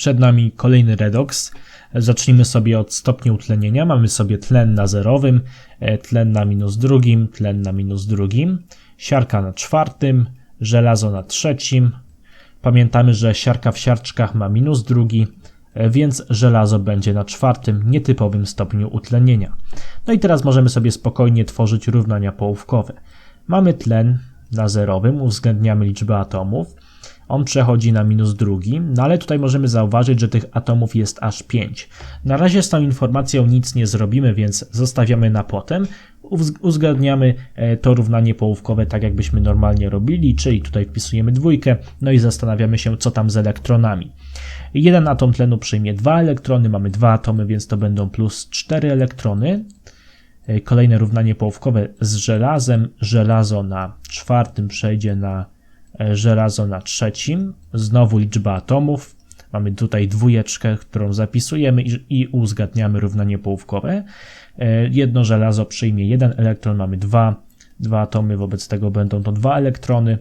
Przed nami kolejny redoks. Zacznijmy sobie od stopnia utlenienia. Mamy sobie tlen na zerowym, e, tlen na minus drugim, tlen na minus drugim, siarka na czwartym, żelazo na trzecim. Pamiętamy, że siarka w siarczkach ma minus drugi, e, więc żelazo będzie na czwartym, nietypowym stopniu utlenienia. No i teraz możemy sobie spokojnie tworzyć równania połówkowe. Mamy tlen na zerowym, uwzględniamy liczbę atomów. On przechodzi na minus drugi, no ale tutaj możemy zauważyć, że tych atomów jest aż 5. Na razie z tą informacją nic nie zrobimy, więc zostawiamy na potem. Uwzględniamy e, to równanie połówkowe tak, jakbyśmy normalnie robili, czyli tutaj wpisujemy dwójkę, no i zastanawiamy się, co tam z elektronami. Jeden atom tlenu przyjmie dwa elektrony, mamy dwa atomy, więc to będą plus 4 elektrony. E, Kolejne równanie połówkowe z żelazem. Żelazo na czwartym przejdzie na żelazo na trzecim. Znowu liczba atomów. Mamy tutaj dwójeczkę, którą zapisujemy i, i uzgadniamy równanie połówkowe. E, Jedno żelazo przyjmie jeden elektron, mamy dwa, dwa atomy, wobec tego będą to dwa elektrony.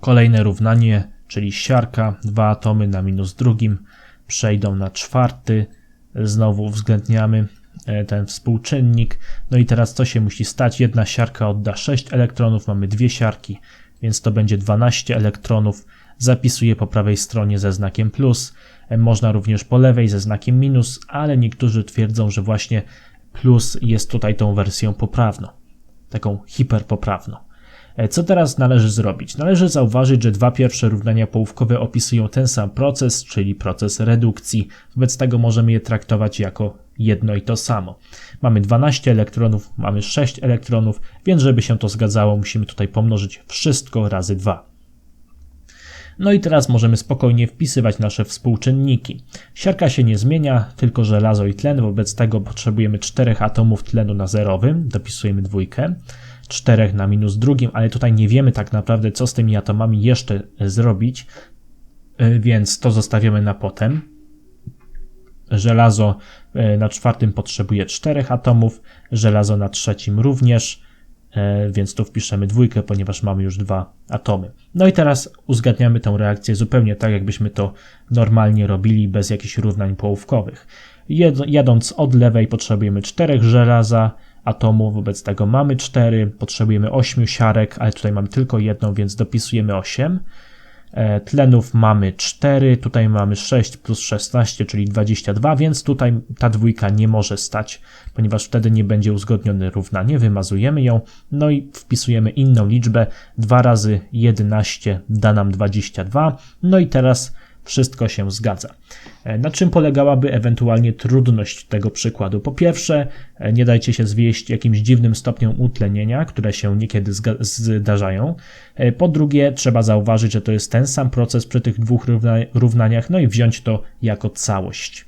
Kolejne równanie, czyli siarka, dwa atomy na minus drugim przejdą na czwarty. Znowu uwzględniamy e, ten współczynnik. No i teraz co się musi stać? Jedna siarka odda 6 elektronów, mamy dwie siarki, więc to będzie 12 elektronów. Zapisuję po prawej stronie ze znakiem plus. E, Można również po lewej ze znakiem minus, ale niektórzy twierdzą, że właśnie plus jest tutaj tą wersją poprawną, taką hiperpoprawną. E, Co teraz należy zrobić? Należy zauważyć, że dwa pierwsze równania połówkowe opisują ten sam proces, czyli proces redukcji. Wobec tego możemy je traktować jako jedno i to samo. Mamy 12 elektronów, mamy 6 elektronów, więc żeby się to zgadzało, musimy tutaj pomnożyć wszystko razy 2. No i teraz możemy spokojnie wpisywać nasze współczynniki. Siarka się nie zmienia, tylko żelazo i tlen, wobec tego potrzebujemy 4 atomów tlenu na zerowym, dopisujemy dwójkę, 4 na minus drugim, ale tutaj nie wiemy tak naprawdę, co z tymi atomami jeszcze zrobić, y, więc to zostawiamy na potem. Żelazo y, na czwartym potrzebuje 4 atomów, żelazo na trzecim również, e, więc tu wpiszemy dwójkę, ponieważ mamy już dwa atomy. No i teraz uzgadniamy tę reakcję zupełnie tak, jakbyśmy to normalnie robili, bez jakichś równań połówkowych. Jadąc od lewej potrzebujemy 4 żelaza, atomów, wobec tego mamy 4, potrzebujemy 8 siarek, ale tutaj mamy tylko jedną, więc dopisujemy 8. E, Tlenów mamy 4, tutaj mamy 6 plus 16, czyli 22, więc tutaj ta dwójka nie może stać, ponieważ wtedy nie będzie uzgodnione równanie. Wymazujemy ją, no i wpisujemy inną liczbę. 2 razy 11 da nam 22. No i teraz wszystko się zgadza. E, Na czym polegałaby ewentualnie trudność tego przykładu? Po pierwsze, e, nie dajcie się zwieść jakimś dziwnym stopniom utlenienia, które się niekiedy zdarzają. E, Po drugie, trzeba zauważyć, że to jest ten sam proces przy tych dwóch równa- równaniach, no i wziąć to jako całość.